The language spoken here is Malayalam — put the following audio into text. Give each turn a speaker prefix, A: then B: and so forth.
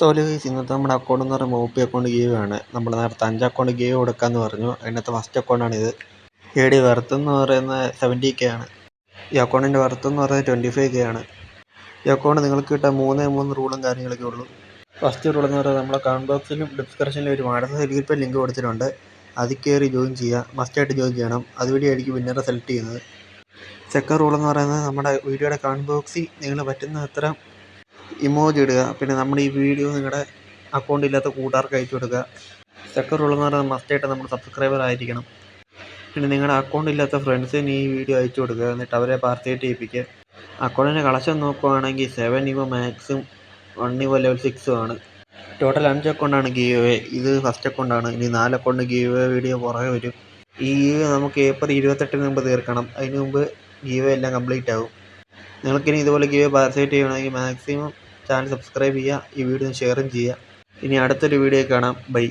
A: സോലി ഗൈസ് ഇന്നത്തെ നമ്മുടെ അക്കൗണ്ട് എന്ന് പറയുമ്പോൾ ഒ പി അക്കൗണ്ട് ഗീവ് ആണ്. നമ്മൾ നേരത്തെ അഞ്ച് അക്കൗണ്ട് ഗീവ് കൊടുക്കാമെന്ന് പറഞ്ഞു. അതിനകത്ത് ഫസ്റ്റ് അക്കൗണ്ടാണ് ഇത്. എ ഡി വെർത്ത് എന്ന് പറയുന്നത് സെവന്റി കെ ആണ്. ഈ അക്കൗണ്ടിന്റെ വെർത്ത് എന്ന് പറയുന്നത് ട്വന്റി ഫൈവ് കെ ആണ്. ഈ അക്കൗണ്ട് നിങ്ങൾക്ക് കിട്ടാൻ മൂന്നേ മൂന്ന് റൂളും കാര്യങ്ങളൊക്കെ ഉള്ളൂ. ഫസ്റ്റ് റൂൾ എന്ന് പറയുന്നത് നമ്മുടെ കമന്റ് ബോക്സിലും ഡിസ്ക്രിപ്ഷനിലും ഒരു വാട്സപ്പ് ഗ്രൂപ്പിൽ ലിങ്ക് കൊടുത്തിട്ടുണ്ട്. അതിൽ കയറി ജോയിൻ ചെയ്യുക. മസ്റ്റായിട്ട് ജോയിൻ ചെയ്യണം. അതുവഴി ആയിരിക്കും വിന്നറെ സെലക്ട് ചെയ്യുന്നത്. സെക്കൻഡ് റൂൾ എന്ന് പറയുന്നത് നമ്മുടെ വീഡിയോയുടെ കമന്റ് ബോക്സിൽ നിങ്ങൾ പറ്റുന്ന അത്ര ഇമോജി ഇടുക. പിന്നെ നമ്മുടെ ഈ വീഡിയോ നിങ്ങളുടെ അക്കൗണ്ട് ഇല്ലാത്ത കൂട്ടുകാർക്ക് അയച്ചു കൊടുക്കുക. സെക്കൻഡ് ഉള്ളവർ മസ്റ്റായിട്ട് നമ്മൾ സബ്സ്ക്രൈബർ ആയിരിക്കണം. പിന്നെ നിങ്ങളുടെ അക്കൗണ്ട് ഇല്ലാത്ത ഫ്രണ്ട്സിന് ഈ വീഡിയോ അയച്ചു കൊടുക്കുക. എന്നിട്ട് അവരെ പാർട്ടിയായിട്ട് ചെയ്യിപ്പിക്കുക. അക്കൗണ്ടിന്റെ കളക്ഷൻ നോക്കുവാണെങ്കിൽ സെവൻ ഇവ മാക്സും വൺ ഇവ ലെവൽ സിക്സും ആണ്. ടോട്ടൽ അഞ്ച് അക്കൗണ്ടാണ് ഗീവ് ഇത് ഫസ്റ്റ് അക്കൗണ്ടാണ് ഇനി നാല് അക്കൗണ്ട് ഗീവ് വീഡിയോ പുറകെ വരും. ഈ നമുക്ക് ഏപ്രിൽ ഇരുപത്തെട്ടിന് മുമ്പ് തീർക്കണം. അതിന് മുമ്പ് ഗീവ് എല്ലാം കംപ്ലീറ്റ് ആവും. നിങ്ങൾക്കിനി ഇതുപോലെ ഗീവ് പാർട്ടിസിപ്പേറ്റ് ചെയ്യണമെങ്കിൽ മാക്സിമം ചാനൽ സബ്സ്ക്രൈബ് ചെയ്യുക ഈ വീഡിയോ ഷെയറും ചെയ്യുക. ഇനി അടുത്തൊരു വീഡിയോ കാണാം. ബൈ